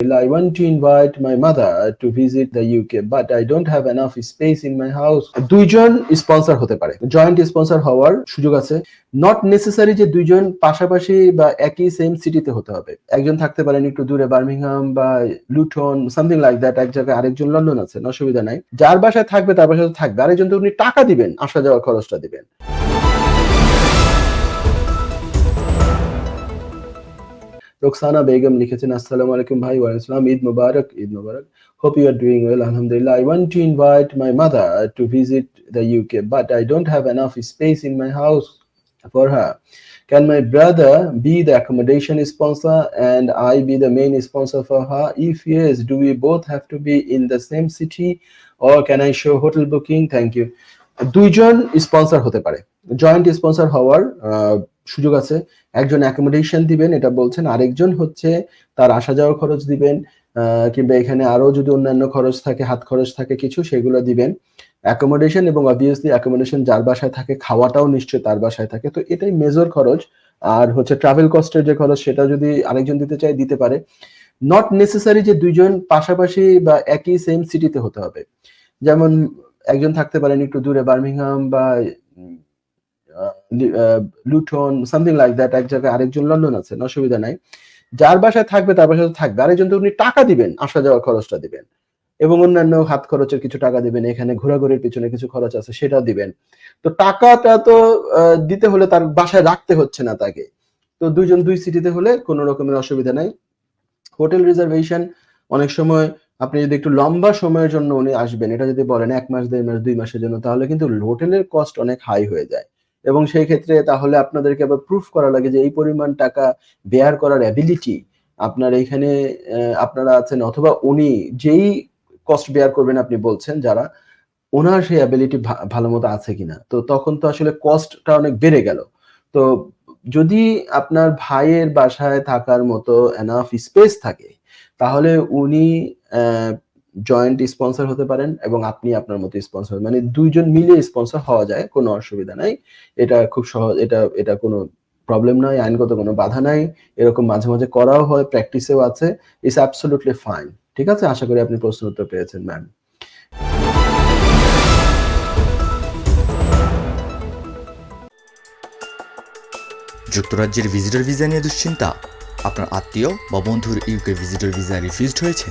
I want to invite my mother to visit the UK, but I don't have enough space in my house. দুইজন sponsor হতে পারে। Joint sponsor হওয়ার সুযোগ আছে। Not necessary যে দুইজন পাশাপাশি বা একই সেম সিটিতে হতে হবে। একজন থাকতে পারেন একটু দূরে বার্মিংহাম বা লুটন সামথিং লাইক দ্যাট এক জায়গায় আরেকজন লন্ডন আছে অসুবিধা নাই। যার বাসায় থাকবে তার বাসায় থাকবে। আরেকজন তো উনি টাকা দিবেন আসা যাওয়ার খরচটা দিবেন। রোকসানা বেগম লিখেছেন আসসালামু আলাইকুম ভাই ওয়ালাইকুম আসসালাম ঈদ মুবারক ঈদ মুবারক hope you are doing well আলহামদুলিল্লাহ I want to invite my mother to visit the UK but I don't have enough space in my house for her. Can my brother be the accommodation sponsor and I be the main sponsor for her? If yes, do we both have to be in the same city or can I show hotel booking? Thank you. দুইজন sponsor হতে পারে joint sponsor হওয়ার আহ, সুযোগ আছে। একজন accommodation দিবেন, এটা বলছেন। আরেকজন হচ্ছে তার আসা যাওয়ার খরচ দিবেন কিংবা এখানে আরও যদি অন্যান্য খরচ থাকে, হাত খরচ থাকে কিছু, সেগুলো দিবেন। অ্যাকোমোডেশন এবং অবভিয়াসলি অ্যাকোমোডেশন যার বাসায় থাকে, খাওয়াটাও নিশ্চয় তার বাসায় থাকে। তো এটাই মেজর খরচ। আর হচ্ছে ট্রাভেল কস্টের যে খরচ, সেটা যদি আরেকজন দিতে চায়, দিতে পারে। নট নেসেসারি যে দুইজন পাশাপাশি বা একই সেম সিটিতে হতে হবে। যেমন একজন থাকতে পারেন একটু দূরে বার্মিংহাম বা লুটন সামথিং লাইক দ্যাট এক জায়গায় আরেকজন লন্ডন আছে অসুবিধা নাই। যার বাসায় থাকবে, তার বাসায় থাকবে। আরেকজন তো উনি টাকা দিবেন, আসা যাওয়ার খরচটা দিবেন। এবং অন্যান্য হাত খরচের কিছু টাকা দিবেন, এখানে ঘোরাঘুরির পিছনে কিছু খরচ আছে, সেটাও দিবেন। তো টাকাটা তো দিতে হলে তার বাসায় রাখতে হচ্ছে না তাকে। তো দুইজন দুই সিটিতে হলে কোনো রকমের অসুবিধা নাই। হোটেল রিজার্ভেশন, অনেক সময় আপনি যদি একটু লম্বা সময়ের জন্য উনি আসবেন, এটা যদি বলেন এক মাস, দেড় মাস, দুই মাসের জন্য, তাহলে কিন্তু হোটেলের কস্ট অনেক হাই হয়ে যায়। এবং সেই ক্ষেত্রে তাহলে আপনাদেরকে আবার প্রুফ করা লাগে যে এই পরিমাণ টাকা বেয়ার করার অ্যাবিলিটি আপনার আহ, আপনারা আছেন অথবা উনি যেই কস্ট বেয়ার করবেন আপনি বলছেন যারা ওনার সেই অ্যাবিলিটি ভালো মতো আছে কিনা। তো তখন তো আসলে কস্টটা অনেক বেড়ে গেল। তো যদি আপনার ভাইয়ের বাসায় থাকার মতো এনাফ স্পেস থাকে তাহলে উনি জয়েন্ট স্পন্সর হতে পারেন এবং আপনি আপনার মতো স্পন্সর মানে দুইজন মিলে স্পন্সর হওয়া যায়, কোনো অসুবিধা নাই। এটা খুব সহজ, এটা এটা কোনো প্রবলেম নাই, আইনগত কোনো বাধা নাই। এরকম মাঝে মাঝে করাও হয় প্র্যাকটিসেও আছে। ইটস অ্যাবসলুটলি ফাইন ঠিক আছে? আশা করি আপনি প্রশ্ন উত্তর পেয়েছেন ম্যাম যুক্তরাজ্যের ভিজিটর ভিসা নিয়ে দুশ্চিন্তা? আপনার আত্মীয় বা বন্ধুর ইউকে ভিজিটর ভিসা রিফিউজড হয়েছে?